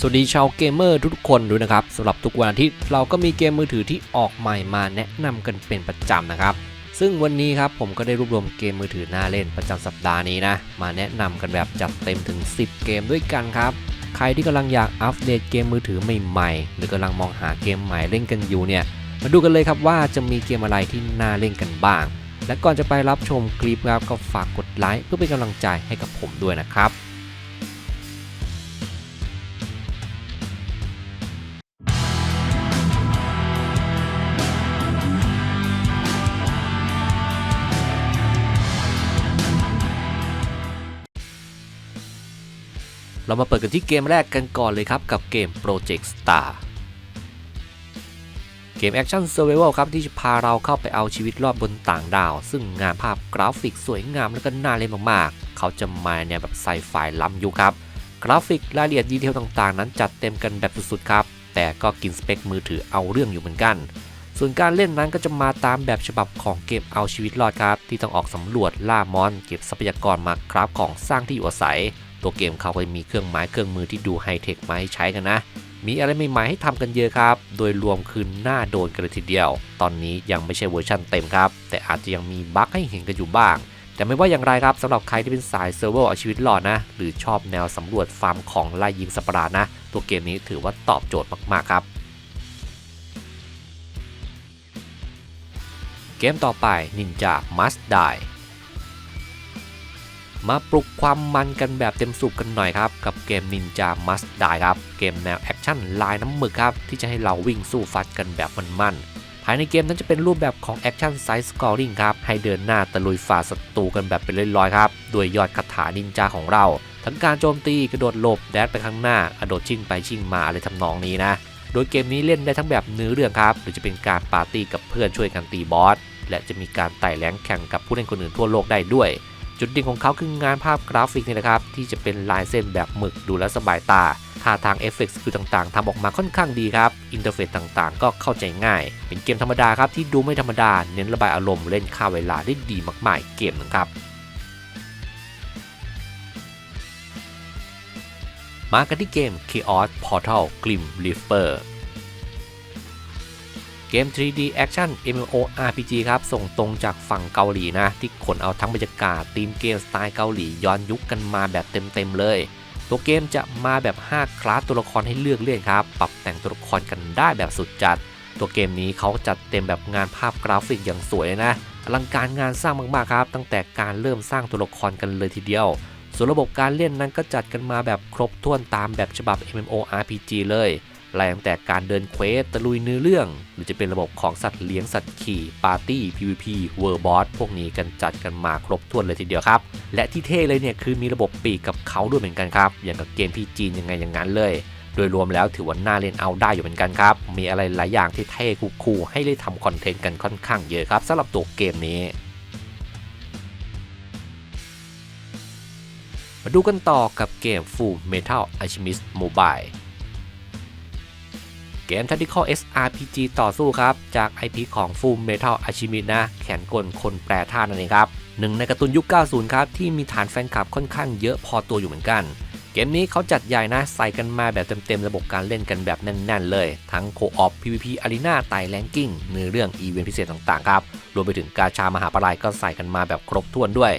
สวัสดีชาวเกมเมอร์ทุกๆคนด้วยนะครับสำหรับทุกวันอาทิตย์เราก็มีเกมมือถือที่ออกใหม่มาแนะนำกันเป็นประจำนะครับ ซึ่งวันนี้ครับผมก็ได้รวบรวมเกมมือถือน่าเล่นประจำสัปดาห์นี้นะ มาแนะนำกันแบบจัดเต็มถึง 10 เกมด้วยกันครับ ใครที่กำลังอยากอัปเดตเกมมือถือใหม่ๆ หรือกำลังมองหาเกมใหม่เล่นกันอยู่เนี่ย มาดูกันเลยครับว่าจะมีเกมอะไรที่น่าเล่นกันบ้าง และก่อนจะไปรับชมคลิปครับก็ฝากกดไลค์เพื่อเป็นกำลังใจให้กับผมด้วยนะครับ เรามาเปิดกันที่เกมแรกกันก่อนเลยครับ กับเกม Project Star เกมแอคชั่นเซอร์ไวลครับที่จะพาเราเข้าไปเอาชีวิตรอดบนต่างดาว ซึ่งงานภาพกราฟิกสวยงามและก็น่าเล่นมากๆ เขาจะมาในแบบไซไฟล้ำยุคครับ กราฟิกรายละเอียดดีเทลต่างๆ นั้นจัดเต็มกันแบบสุดๆครับ แต่ก็กินสเปคมือถือเอาเรื่องอยู่เหมือนกัน ส่วนการเล่นนั้นก็จะมาตามแบบฉบับของเกมเอาชีวิตรอดครับ ที่ต้องออกสำรวจล่ามอน เก็บทรัพยากรมาคราฟของสร้างที่อยู่อาศัย ตัวเกมเขาก็มีเครื่องไม้เครื่องมือที่ดูไฮเทคมาให้ใช้กันนะ มีอะไรใหม่ๆให้ทำกันเยอะครับ โดยรวมคือหน้าโดนกันเลยทีเดียว ตอนนี้ยังไม่ใช่เวอร์ชันเต็มครับ แต่อาจจะยังมีบั๊กให้เห็นกันอยู่บ้าง แต่ไม่ว่าอย่างไรครับสำหรับใครที่เป็นสายเซิร์ฟเวอร์เอาชีวิตรอดนะ หรือชอบแนวสำรวจฟาร์มของไล่ยิงสัตว์ประหลาดนะ ตัวเกมนี้ถือว่าตอบโจทย์มากๆครับเกมต่อไป Ninja Must Die มาปลุกความมันกันแบบเต็มสูบกันหน่อยครับ กับเกม Ninja Must Die ครับ เกมแนวแอคชั่นลายน้ำหมึกครับ ที่จะให้เราวิ่งสู้ฟัดกันแบบมันๆภายในเกมนั้นจะเป็นรูปแบบของแอคชั่นไซส์สกอร์ริงครับ ให้เดินหน้าตะลุยฝ่าศัตรูกันแบบเป็นร้อยๆครับด้วยยอดคาถานินจาของเรา ทั้งการโจมตีกระโดดหลบแดดไปข้างหน้ากระโดดชิ่งไปชิ่งมาอะไรทำนองนี้นะโดยเกมนี้เล่นได้ทั้งแบบเนื้อเรื่องครับหรือจะเป็นการปาร์ตี้กับเพื่อนช่วยกันตีบอสและจะมีการไต่แรงแข่งกับผู้เล่นคนอื่นทั่วโลกได้ด้วย จุดเด่นของเขาคืองานภาพกราฟิกนี่แหละครับ ที่จะเป็นลายเส้นแบบหมึกดูแลวสบายตาท่าทางเอฟเฟกต์สกิลต่างๆทำออกมาค่อนข้างดีครับ อินเทอร์เฟซต่างๆ ก็เข้าใจง่าย เป็นเกมธรรมดาครับที่ดูไม่ธรรมดา เน้นระบายอารมณ์เล่นค่าเวลาได้ดีมากๆ เกมนึงครับมากันที่เกม Chaos Portal Grim Reaper เกม 3D Action MMORPG ครับ ส่งตรงจากฝั่งเกาหลีนะ ที่ขนเอาทั้งบรรยากาศธีมเกมสไตล์เกาหลีย้อนยุคกันมาแบบเต็มๆเลย ตัวเกมจะมาแบบ 5 คลาสตัวละครให้เลือกเล่นครับ ปรับแต่งตัวละครกันได้แบบสุดจัด ตัวเกมนี้เขาจัดเต็มแบบงานภาพกราฟิกอย่างสวยเลยนะอลังการงานสร้างมากๆครับ ตั้งแต่การเริ่มสร้างตัวละครกันเลยทีเดียว ส่วนระบบการเล่นนั้นก็จัดกันมาแบบครบถ้วนตามแบบฉบับ MMORPG เลย ไล่ตั้งแต่การเดินเควสตะลุยเนื้อเรื่อง หรือจะเป็นระบบของสัตว์เลี้ยงสัตว์ขี่ปาร์ตี้ PVP เวอร์บอสพวกนี้กันจัดกันมาครบถ้วนเลยทีเดียวครับ และที่เท่เลยเนี่ยคือมีระบบปีกกับเขาด้วยเหมือนกันครับ อย่างกับเกมพี่จีนยังไงอย่างนั้นเลย โดยรวมแล้วถือว่าน่าเล่นเอาได้อยู่เหมือนกันครับ มีอะไรหลายอย่างที่เท่คูลๆให้ได้ทำคอนเทนต์กันค่อนข้างเยอะครับสำหรับตัวเกมนี้มาดูกันต่อกับเกม Full Metal Alchemist Mobile เกม Tactical SRPG ต่อสู้ครับ จาก IP ของ Full Metal Alchemist นะ แขนกลคนแปรท่านั่นเองครับหนึ่งในการ์ตูนยุค 90 ครับ ที่มีฐานแฟนคลับค่อนข้างเยอะพอตัวอยู่เหมือนกัน เกมนี้เขาจัดใหญ่นะ ใส่กันมาแบบเต็มๆ ระบบการเล่นกันแบบแน่นๆ เลย ทั้งโคออฟ PVP Arena ไต่แรงกิ้งเนื้อเรื่องอีเวนต์พิเศษต่างๆ ครับ รวมไปถึงกาชามหาปลายก็ใส่กันมาแบบครบถ้วนด้วย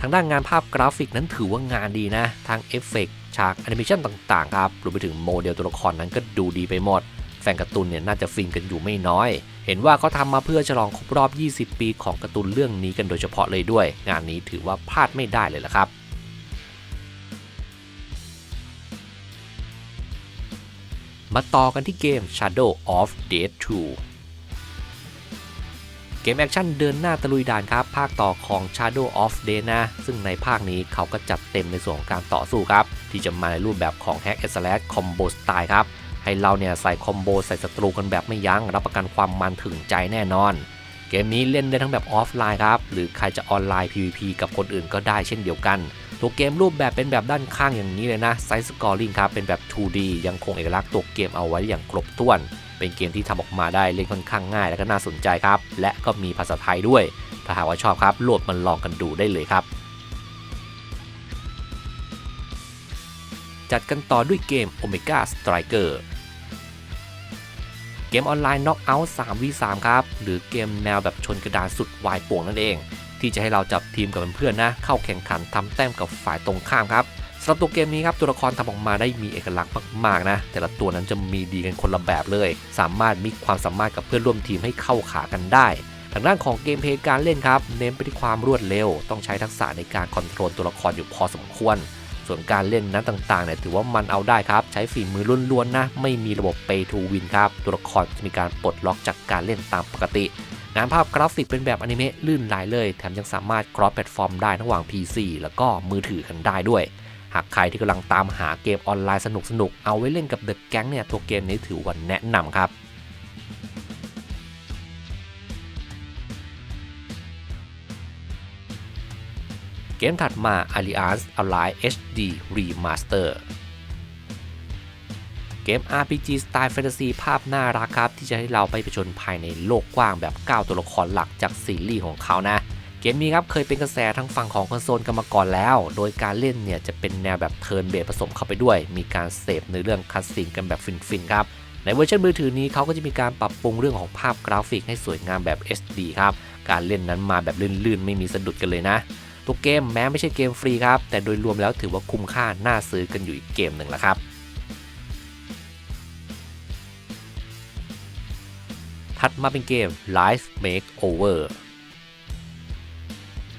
ทางด้านงานภาพกราฟิกนั้นถือว่างานดีนะทางเอฟเฟกฉากแอนิเมชันต่างๆ ครับ รวมไปถึงโมเดลตัวละครนั้นก็ดูดีไปหมด แฟนการ์ตูนเนี่ยน่าจะฟินกันอยู่ไม่น้อย เห็นว่าเขาทำมาเพื่อฉลองครบรอบ 20 ปีของการ์ตูนเรื่องนี้กันโดยเฉพาะเลยด้วย งานนี้ถือว่าพลาดไม่ได้เลยละครับมาต่อกันที่เกม Shadow of Death 2เกมแอคชั่นเดินหน้าตะลุยด่านครับ ภาคต่อของ Shadow of d a y นะ ซึ่งในภาคนี้เขาก็จัดเต็มในส่วนของการต่อสู้ครับ ที่จะมาในรูปแบบของ Hack and Slash Combo Style ครับ ให้เราเนี่ยใส่คอมโบใส่ศัตรูกันแบบไม่ยัง้งรับประกันความมันถึงใจแน่นอน เกมนี้เล่นได้ทั้งแบบออฟไลน์ครับ หรือใครจะออนไลน์ PVP กับคนอื่นก็ได้เช่นเดียวกัน ตัวเกมรูปแบบเป็นแบบด้านข้างอย่างนี้เลยนะไซส์สกอร์ลิงครับเป็นแบบ 2D ยังคงเอกลักษณ์ตัวเกมเอาไว้อย่างครบถ้วน เป็นเกมที่ทำออกมาได้เล่นค่อนข้างง่ายและก็น่าสนใจครับ และก็มีภาษาไทยด้วย ถ้าหากว่าชอบครับโหลดมันลองกันดูได้เลยครับจัดกันต่อด้วยเกม Omega Striker กมออนไลน์ Knockout 3v3 ครับ หรือเกมแนวแบบชนกระดานสุดวายป่วงนั่นเอง ที่จะให้เราจับทีมกับเพื่อนๆนะ เข้าแข่งขันทำแต้มกับฝ่ายตรงข้ามครับสำหรับตัวเกมนี้ครับตัวละครทำออกมาได้มีเอกลักษณ์มากๆนะ แต่ละตัวนั้นจะมีดีกันคนละแบบเลย สามารถมีความสามารถกับเพื่อนร่วมทีมให้เข้าขากันได้ทางด้านของเกมเพลย์การเล่นครับ เน้นไปที่ความรวดเร็ว ต้องใช้ทักษะในการคอนโทรลตัวละครอยู่พอสมควร ส่วนการเล่นนั้นต่างๆเนี่ยถือว่ามันเอาได้ครับ ใช้ฝีมือล้วนๆนะ ไม่มีระบบ Pay to Win ครับ ตัวละครจะมีการปลดล็อกจากการเล่นตามปกติ งานภาพกราฟิกเป็นแบบอนิเมะลื่นไหลเลย แถมยังสามารถครอสแพลตฟอร์มได้ระหว่าง PC แล้วก็มือถือกันได้ด้วย หากใครที่กำลังตามหาเกมออนไลน์สนุกๆ เอาไว้เล่นกับ The Gang เนี่ยตัวเกมนี้ถือว่าแนะนำครับ มถัดมา Alliance Alliance HD Remaster เกม RPG สไตล์แฟนตาซีภาพน่ารักครับ ที่จะให้เราไปผจญภายในโลกกว้างแบบ 9 ตัวละครหลักจากซีรีส์ของเขานะ เกมนี้ครับเคยเป็นกระแสทั้งฝั่งของคอนโซลกันมาก่อนแล้ว โดยการเล่นเนี่ยจะเป็นแนวแบบเทิร์นเบสผสมเข้าไปด้วย มีการเสพในเรื่องคัสซีนกันแบบฟินๆครับในเวอร์ชันมือถือนี้เขาก็จะมีการปรับปรุงเรื่องของภาพกราฟิกให้สวยงามแบบ HD ครับ การเล่นนั้นมาแบบลื่นๆ ไม่มีสะดุดกันเลยนะ ตัวเกมแม้ไม่ใช่เกมฟรีครับ แต่โดยรวมแล้วถือว่าคุ้มค่าน่าซื้อกันอยู่อีกเกมหนึ่งและครับถัดมาเป็นเกม Life Makeover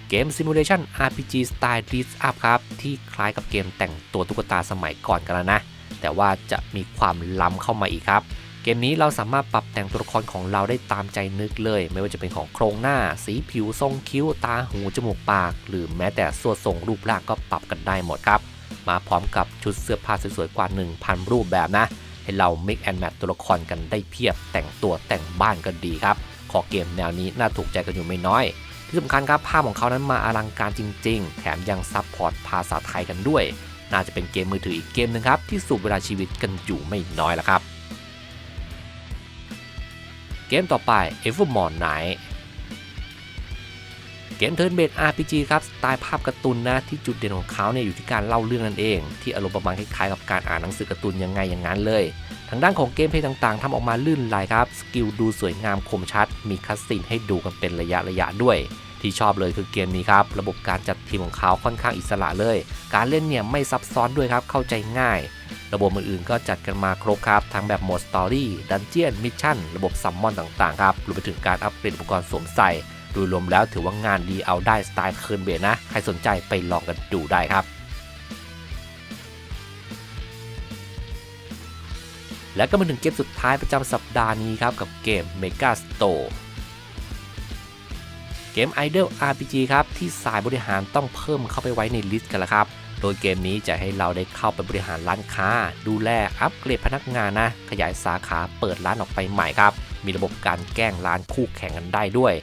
เกมซิมูเลชัน RPG สไตล์ Dress Up ครับ ที่คล้ายกับเกมแต่งตัวตุ๊กตาสมัยก่อนกันแล้วนะ แต่ว่าจะมีความล้ำเข้ามาอีกครับ เกมนี้เราสามารถปรับแต่งตัวละครของเราได้ตามใจนึกเลย ไม่ว่าจะเป็นของโครงหน้า สีผิวทรงคิ้ว ตาหู จมูกปาก หรือแม้แต่ส่วนทรงรูปร่างก็ปรับกันได้หมดครับ มาพร้อมกับชุดเสื้อผ้าสวยๆกว่า 1,000 รูปแบบนะ ให้เรา mix and match ตัวละครกันได้เพียบ แต่งตัวแต่งบ้านก็ดีครับขอเกมแนวนี้น่าถูกใจกันอยู่ไม่น้อย ที่สำคัญครับภาพของเขานั้นมาอลังการจริง ๆ แถมยังซับพอร์ตภาษาไทยกันด้วย น่าจะเป็นเกมมือถืออีกเกมหนึงครับที่สูบเวลาชีวิตกันอยู่ไม่น้อยละครับ เกมต่อไป Evermore Night เกมเทิร์นเบส RPG ครับ สไตล์ภาพการ์ตูนนะ ที่จุดเด่นของเขาเนี่ยอยู่ที่การเล่าเรื่องนั่นเอง ที่อารมณ์ประมาณคล้ายๆกับการอ่านหนังสือการ์ตูนยังไงอย่างนั้นเลย ทางด้านของเกมเพลย์ต่างๆทำออกมาลื่นไหลครับ สกิลดูสวยงามคมชัด มีคัสซีนให้ดูกันเป็นระยะระยะด้วย ที่ชอบเลยคือเกมนี้ครับ ระบบการจัดทีมของเขาค่อนข้างอิสระเลย การเล่นเนี่ยไม่ซับซ้อนด้วยครับเข้าใจง่าย ระบบอื่นๆ ก็จัดกันมาครบครับ ทั้งแบบโหมดสตอรี่ ดันเจียน มิชชั่น ระบบซัมมอนต่างๆ ครับรวมไปถึงการอัปเกรดอุปกรณ์สวมใส่ โดยรวมแล้วถือว่างานดีเอาได้สไตล์เคิร์นเบนะ ใครสนใจไปลองกันดูได้ครับและก็มาถึงเกมสุดท้ายประจำสัปดาห์นี้ครับ กับเกม Mega Store เกม Idle RPG ครับ ที่สายบริหารต้องเพิ่มเข้าไปไว้ในลิสต์กันแล้วครับ ดยเกมนี้จะให้เราได้เข้าไปบริหารร้านค้า ดูแลอัปเกรดพนักงานนะ ขยายสาขาเปิดร้านออกไปใหม่ครับ มีระบบการแกล้งร้านคู่แข่งกันได้ด้วย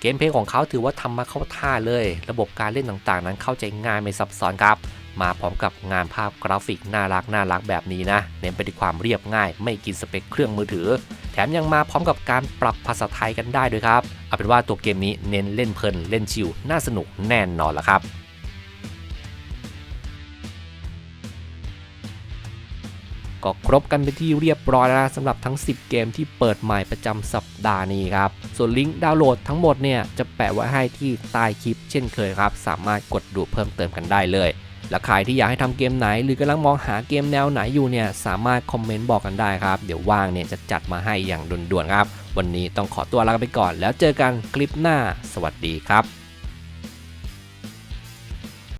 เกมเพลย์ของเขาถือว่าทำมาเข้าท่าเลย ระบบการเล่นต่างๆ นั้นเข้าใจง่ายไม่ซับซ้อนครับ มาพร้อมกับงานภาพกราฟิกน่ารักน่ารักแบบนี้นะ เน้นไปที่ความเรียบง่าย ไม่กินสเปคเครื่องมือถือ แถมยังมาพร้อมกับการปรับภาษาไทยกันได้ด้วยครับ เอาเป็นว่าตัวเกมนี้เน้นเล่นเพลินเล่นชิลน่าสนุกแน่นอนละครับ ก็ครบกันเป็นที่เรียบร้อยแล้วนะสำหรับทั้ง 10 เกมที่เปิดใหม่ประจำสัปดาห์นี้ครับ ส่วนลิงก์ดาวน์โหลดทั้งหมดเนี่ยจะแปะไว้ให้ที่ใต้คลิปเช่นเคยครับ สามารถกดดูเพิ่มเติมกันได้เลยและใครที่อยากให้ทำเกมไหน หรือกำลังมองหาเกมแนวไหนอยู่เนี่ยสามารถคอมเมนต์บอกกันได้ครับ เดี๋ยวว่างเนี่ยจะจัดมาให้อย่างด่วนๆครับ วันนี้ต้องขอตัวลาไปก่อน แล้วเจอกันคลิปหน้า สวัสดีครับ